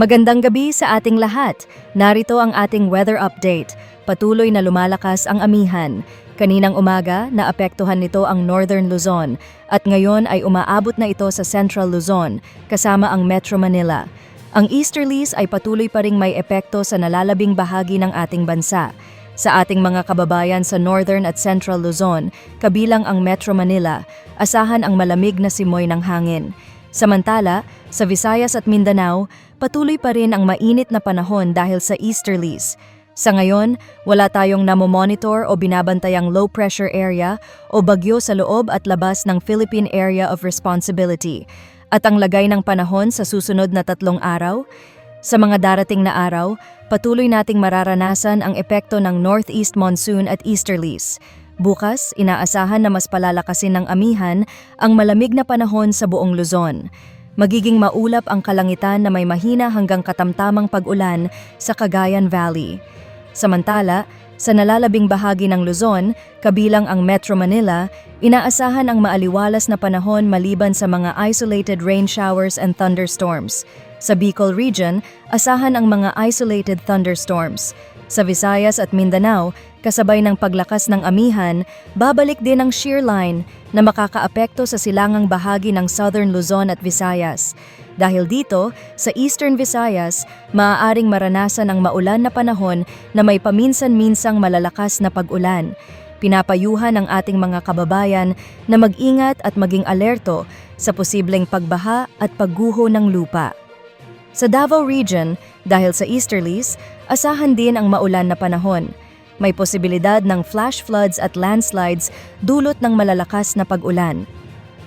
Magandang gabi sa ating lahat. Narito ang ating weather update. Patuloy na lumalakas ang amihan. Kaninang umaga, naapektuhan nito ang Northern Luzon at ngayon ay umaabot na ito sa Central Luzon kasama ang Metro Manila. Ang easterlies ay patuloy pa ring may epekto sa nalalabing bahagi ng ating bansa. Sa ating mga kababayan sa Northern at Central Luzon, kabilang ang Metro Manila, asahan ang malamig na simoy ng hangin. Samantala, sa Visayas at Mindanao, patuloy pa rin ang mainit na panahon dahil sa easterlies. Sa ngayon, wala tayong namomonitor o binabantayang low pressure area o bagyo sa loob at labas ng Philippine Area of Responsibility. At ang lagay ng panahon sa susunod na tatlong araw, sa mga darating na araw, patuloy nating mararanasan ang epekto ng northeast monsoon at easterlies. Bukas, inaasahan na mas palalakasin ng amihan ang malamig na panahon sa buong Luzon. Magiging maulap ang kalangitan na may mahina hanggang katamtamang pag-ulan sa Cagayan Valley. Samantala, sa nalalabing bahagi ng Luzon, kabilang ang Metro Manila, inaasahan ang maaliwalas na panahon maliban sa mga isolated rain showers and thunderstorms. Sa Bicol Region, asahan ang mga isolated thunderstorms. Sa Visayas at Mindanao, kasabay ng paglakas ng amihan, babalik din ang shear line na makakaapekto sa silangang bahagi ng Southern Luzon at Visayas. Dahil dito, sa Eastern Visayas, maaaring maranasan ang maulan na panahon na may paminsan-minsang malalakas na pag-ulan. Pinapayuhan ang ating mga kababayan na mag-ingat at maging alerto sa posibleng pagbaha at pagguho ng lupa. Sa Davao Region, dahil sa easterlies, asahan din ang maulan na panahon. May posibilidad ng flash floods at landslides dulot ng malalakas na pag-ulan.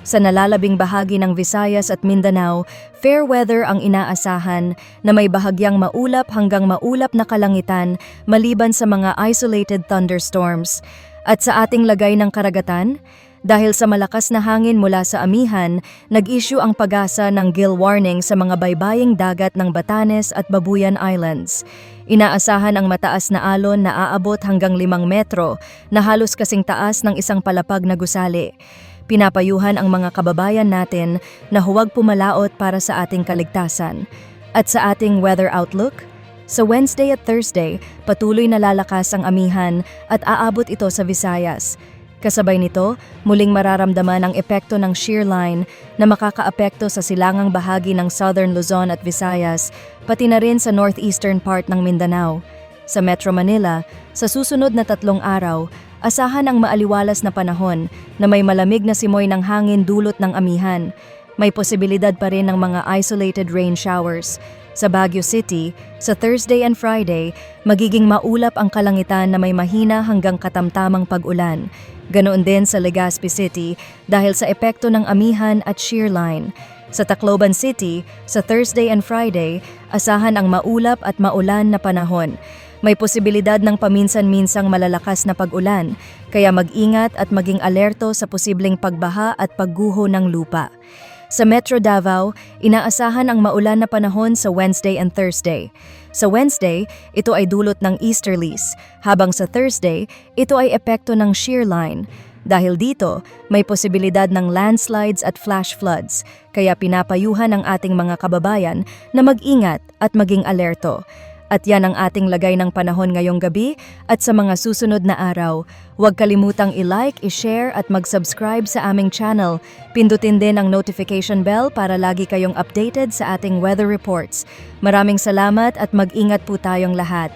Sa nalalabing bahagi ng Visayas at Mindanao, fair weather ang inaasahan na may bahagyang maulap hanggang maulap na kalangitan maliban sa mga isolated thunderstorms. At sa ating lagay ng karagatan, dahil sa malakas na hangin mula sa amihan, nag-issue ang pag-asa ng gill warning sa mga baybaying dagat ng Batanes at Babuyan Islands. Inaasahan ang mataas na alon na aabot hanggang 5 metro na halos kasing taas ng isang palapag na gusali. Pinapayuhan ang mga kababayan natin na huwag pumalaot para sa ating kaligtasan. At sa ating weather outlook, sa Wednesday at Thursday, patuloy na lalakas ang amihan at aabot ito sa Visayas. Kasabay nito, muling mararamdaman ang epekto ng shear line na makakaapekto sa silangang bahagi ng Southern Luzon at Visayas, pati na rin sa northeastern part ng Mindanao. Sa Metro Manila, sa susunod na tatlong araw, asahan ang maaliwalas na panahon na may malamig na simoy ng hangin dulot ng amihan. May posibilidad pa rin ng mga isolated rain showers. Sa Baguio City, sa Thursday and Friday, magiging maulap ang kalangitan na may mahina hanggang katamtamang pag-ulan. Ganoon din sa Legazpi City dahil sa epekto ng amihan at shear line. Sa Tacloban City, sa Thursday and Friday, asahan ang maulap at maulan na panahon. May posibilidad ng paminsan-minsang malalakas na pag-ulan, kaya mag-ingat at maging alerto sa posibleng pagbaha at pagguho ng lupa. Sa Metro Davao, inaasahan ang maulan na panahon sa Wednesday and Thursday. Sa Wednesday, ito ay dulot ng easterlies, habang sa Thursday, ito ay epekto ng shear line. Dahil dito, may posibilidad ng landslides at flash floods, kaya pinapayuhan ang ating mga kababayan na mag-ingat at maging alerto. At yan ang ating lagay ng panahon ngayong gabi at sa mga susunod na araw. Huwag kalimutang i-like, i-share at mag-subscribe sa aming channel. Pindutin din ang notification bell para lagi kayong updated sa ating weather reports. Maraming salamat at mag-ingat po tayong lahat.